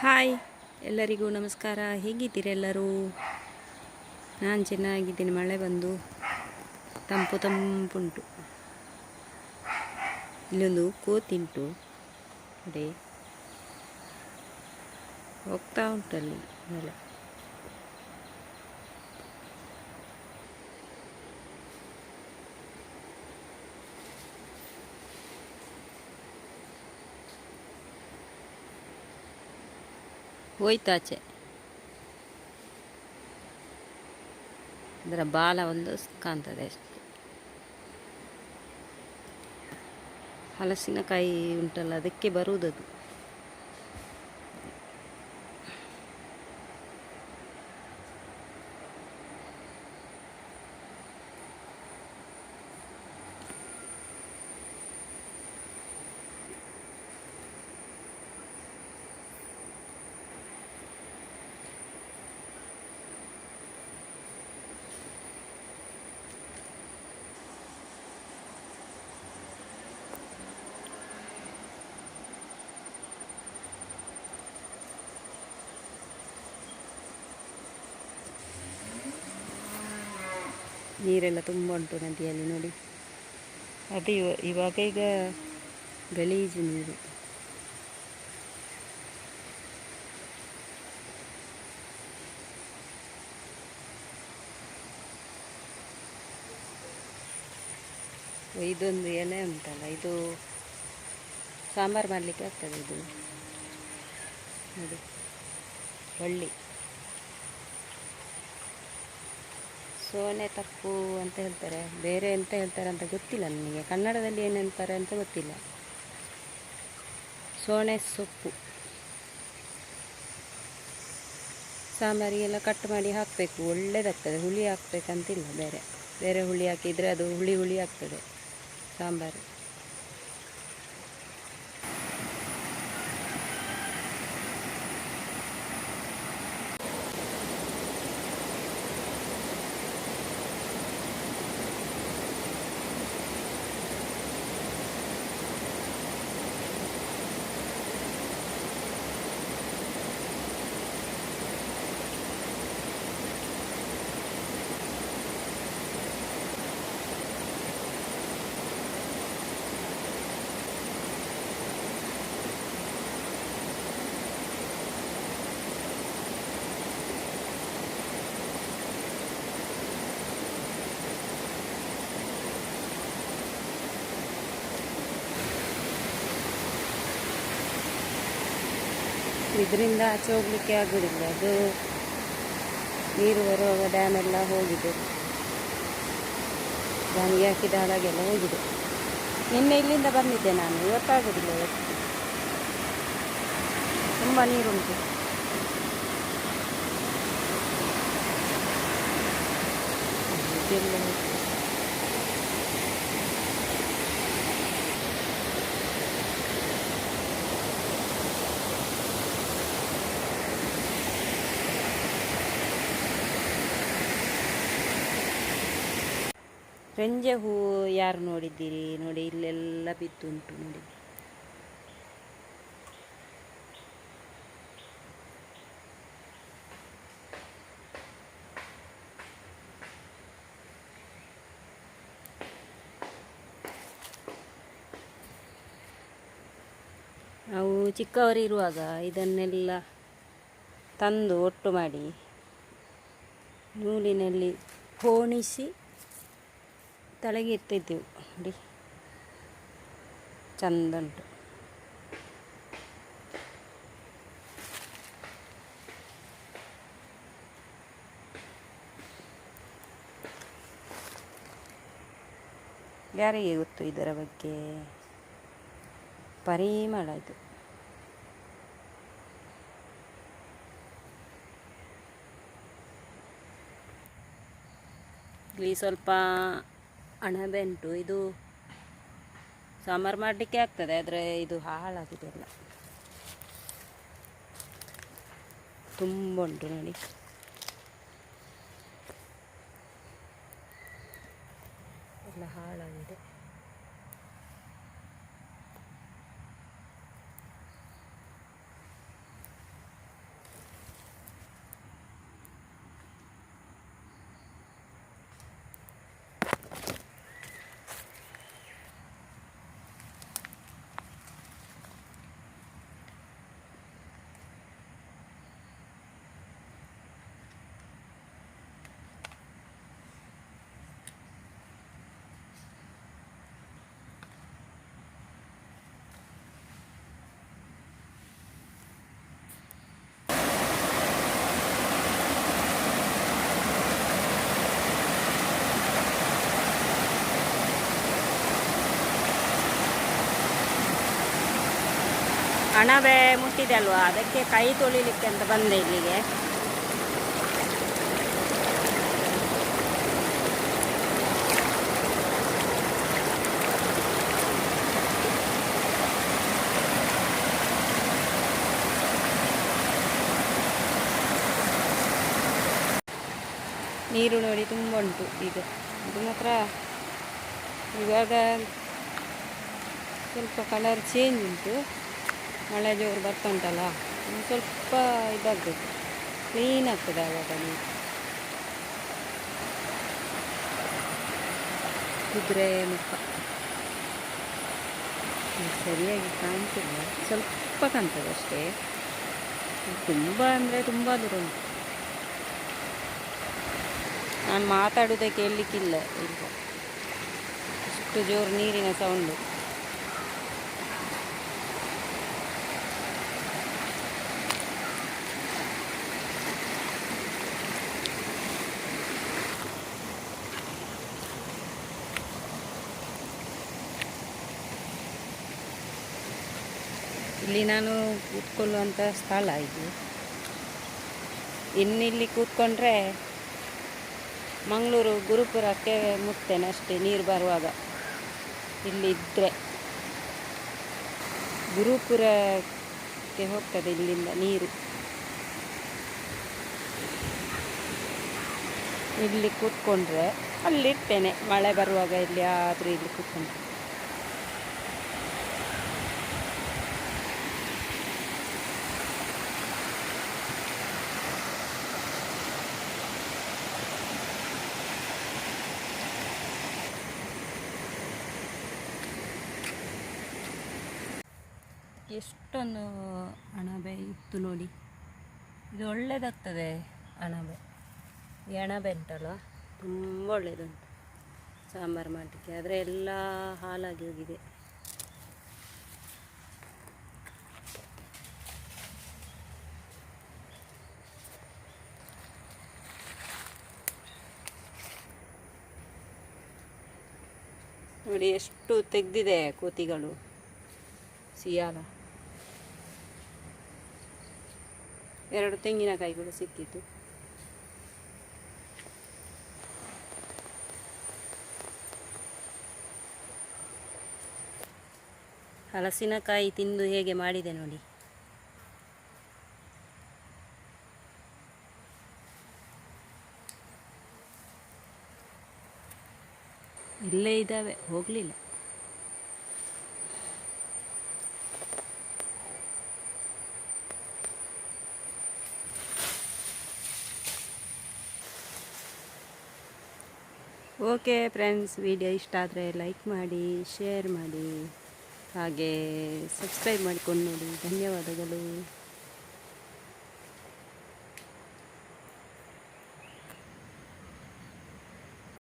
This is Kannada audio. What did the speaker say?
ಹಾಯ್ ಎಲ್ಲರಿಗೂ ನಮಸ್ಕಾರ. ಹೇಗಿದ್ದೀರೆಲ್ಲರೂ ನಾನು ಚೆನ್ನಾಗಿದ್ದೀನಿ. ಮಳೆ ಬಂದು ತಂಪು ತಂಪುಂಟು. ಇಲ್ಲೊಂದು ಕೋತಿಂಟು ನೋಡಿ ಹೋಗ್ತಾ ಉಂಟಲ್ಲಿ ಮೇಲೆ ಹೋಯ್ತಾಚೆ. ಅದರ ಬಾಲ ಒಂದು ಕಾಣ್ತದೆ ಅಷ್ಟೆ. ಹಲಸಿನಕಾಯಿ ಉಂಟಲ್ಲ ಅದಕ್ಕೆ ಬರುವುದದು ನೀರೆಲ್ಲ ತುಂಬ ಉಂಟು ನದಿಯಲ್ಲಿ ನೋಡಿ. ಅದು ಇವ- ಇವಾಗ ಈಗ ಗಲೀಜು ನೀರು. ಇದೊಂದು ಎಲೆ ಉಂಟಲ್ಲ ಇದು ಸಾಂಬಾರು ಮಾಡಲಿಕ್ಕೆ ಆಗ್ತದೆ ಇದು. ನೋಡಿ ಬಳ್ಳಿ. ಸೋನೆ ತಪ್ಪು ಅಂತ ಹೇಳ್ತಾರೆ. ಬೇರೆ ಎಂತ ಹೇಳ್ತಾರೆ ಅಂತ ಗೊತ್ತಿಲ್ಲ ನನಗೆ. ಕನ್ನಡದಲ್ಲಿ ಏನು ಹೇಳ್ತಾರೆ ಅಂತ ಗೊತ್ತಿಲ್ಲ. ಸೋನೆ ಸೊಪ್ಪು. ಸಾಂಬಾರಿಗೆಲ್ಲ ಕಟ್ ಮಾಡಿ ಹಾಕಬೇಕು. ಒಳ್ಳೇದಾಗ್ತದೆ. ಹುಳಿ ಹಾಕ್ಬೇಕಂತಿಲ್ಲ ಬೇರೆ. ಬೇರೆ ಹುಳಿ ಹಾಕಿದರೆ ಅದು ಹುಳಿ ಹುಳಿ ಆಗ್ತದೆ. ಸಾಂಬಾರು. ಇದರಿಂದ ಆಚೆ ಹೋಗ್ಲಿಕ್ಕೆ ಆಗೋದಿಲ್ಲ. ಅದು ನೀರು ಬರುವಾಗ ಡ್ಯಾಮ್ ಎಲ್ಲ ಹೋಗಿದೆ. ಡ್ಯಾಮಿಗೆ ಹಾಕಿದ ಹಾಳಾಗೆಲ್ಲ ಹೋಗಿದೆ. ನಿನ್ನೆ ಇಲ್ಲಿಂದ ಬಂದಿದ್ದೆ ನಾನು, ಇವತ್ತಾಗೋದಿಲ್ಲ ಇವತ್ತು. ತುಂಬ ನೀರುಂಟು. ಇದೆಲ್ಲ ರೆಂಜೆ ಹೂವು ಯಾರು ನೋಡಿದ್ದೀರಿ? ನೋಡಿ, ಇಲ್ಲೆಲ್ಲ ಬಿದ್ದುಂಟು ನೋಡಿ. ನಾವು ಚಿಕ್ಕವರಿರುವಾಗ ಇದನ್ನೆಲ್ಲ ತಂದು ಒಟ್ಟು ಮಾಡಿ ನೂಲಿನಲ್ಲಿ ಪೋಣಿಸಿ ತಲೆಗೆ ಇರ್ತಿದ್ದೆವು ನೋಡಿ ಚಂದ ಉಂಟು ಯಾರಿಗೆ ಗೊತ್ತು ಇದರ ಬಗ್ಗೆ? ಪರಿಮಳ ಇದು ಇಲ್ಲಿ ಸ್ವಲ್ಪ ಅಣಬೆ ಉಂಟು ಇದು ಸಾಂಬಾರು ಮಾಡಲಿಕ್ಕೆ ಆಗ್ತದೆ, ಆದರೆ ಇದು ಹಾಳಾಗಿದೆ ಎಲ್ಲ ತುಂಬ ಉಂಟು ನೋಡಿ. ಎಲ್ಲ ಹಾಳಾಗಿದೆ. ಅಣಬೆ ಮುಟ್ಟಿದೆ ಅಲ್ವಾ? ಅದಕ್ಕೆ ಕೈ ತೊಳಿಲಿಕ್ಕೆ ಅಂತ ಬಂದೆ ಇಲ್ಲಿಗೆ. ನೀರು ನೋಡಿ ತುಂಬ ಉಂಟು ಈಗ. ಇದು ಮಾತ್ರ ಇವಾಗ ಸ್ವಲ್ಪ ಕಲರ್ ಚೇಂಜ್ ಉಂಟು. ಮಳೆ ಜೋರು ಬರ್ತಾ ಉಂಟಲ್ಲ ಸ್ವಲ್ಪ ಇದಾಗಬೇಕು. ಕ್ಲೀನ್ ಆಗ್ತದೆ ಆವಾಗ ನೀರು. ಕುದುರೆ ಮುಖ. ಸರಿಯಾಗಿ ಕಾಣ್ತಿಲ್ಲ, ಸ್ವಲ್ಪ ಕಾಣ್ತದೆ ಅಷ್ಟೇ. ತುಂಬ ಅಂದರೆ ತುಂಬ ದೂರ ನಾನು ಮಾತಾಡೋದೇ ಕೇಳಲಿಕ್ಕಿಲ್ಲ ಈಗ. ಅಷ್ಟು ಜೋರು ನೀರಿನ ಸೌಂಡು ಇಲ್ಲಿ ನಾನು ಕೂತ್ಕೊಳ್ಳುವಂಥ ಸ್ಥಳ ಇದು. ಇನ್ನಿಲ್ಲಿ ಕೂತ್ಕೊಂಡ್ರೆ ಮಂಗಳೂರು, ಗುರುಪುರಕ್ಕೆ ಮುಟ್ತೇನೆ ಅಷ್ಟೇ, ನೀರು ಬರುವಾಗ. ಇಲ್ಲಿ ಇದ್ದರೆ ಗುರುಪುರಕ್ಕೆ ಹೋಗ್ತದೆ ಇಲ್ಲಿಂದ ನೀರು. ಇಲ್ಲಿ ಕೂತ್ಕೊಂಡ್ರೆ ಅಲ್ಲಿರ್ತೇನೆ. ಮಳೆ ಬರುವಾಗ ಇಲ್ಲಿ ಆದರೂ ಇಲ್ಲಿ ಕೂತ್ಕೊಂಡು ಎಷ್ಟೊಂದು ಅಣಬೆ ಇತ್ತು ನೋಡಿ. ಇದು ಒಳ್ಳೆಯದಾಗ್ತದೆ ಅಣಬೆ. ಈ ಅಣಬೆ ಉಂಟಲ್ಲ ತುಂಬ ಒಳ್ಳೆಯದುಂಟು ಸಾಂಬಾರು ಮಾಡಲಿಕ್ಕೆ. ಆದರೆ ಎಲ್ಲ ಹಾಲಾಗಿ ಹೋಗಿದೆ. ನೋಡಿ ಎಷ್ಟು ತೆಗೆದಿದೆ ಕೋತಿಗಳು. ಸಿಯಾಲ. ಎರಡು ತೆಂಗಿನಕಾಯಿಗಳು ಸಿಕ್ಕಿತು ಹಲಸಿನಕಾಯಿ ತಿಂದು ಹೇಗೆ ಮಾಡಿದೆ ನೋಡಿ. ಇಲ್ಲೇ ಇದ್ದಾವೆ ಹೋಗಲಿಲ್ಲ. ಓಕೆ ಫ್ರೆಂಡ್ಸ್ ವಿಡಿಯೋ ಇಷ್ಟ ಆದರೆ ಲೈಕ್ ಮಾಡಿ ಶೇರ್ ಮಾಡಿ ಹಾಗೆ ಸಬ್ಸ್ಕ್ರೈಬ್ ಮಾಡಿಕೊಂಡು ನೋಡಿ. ಧನ್ಯವಾದಗಳು.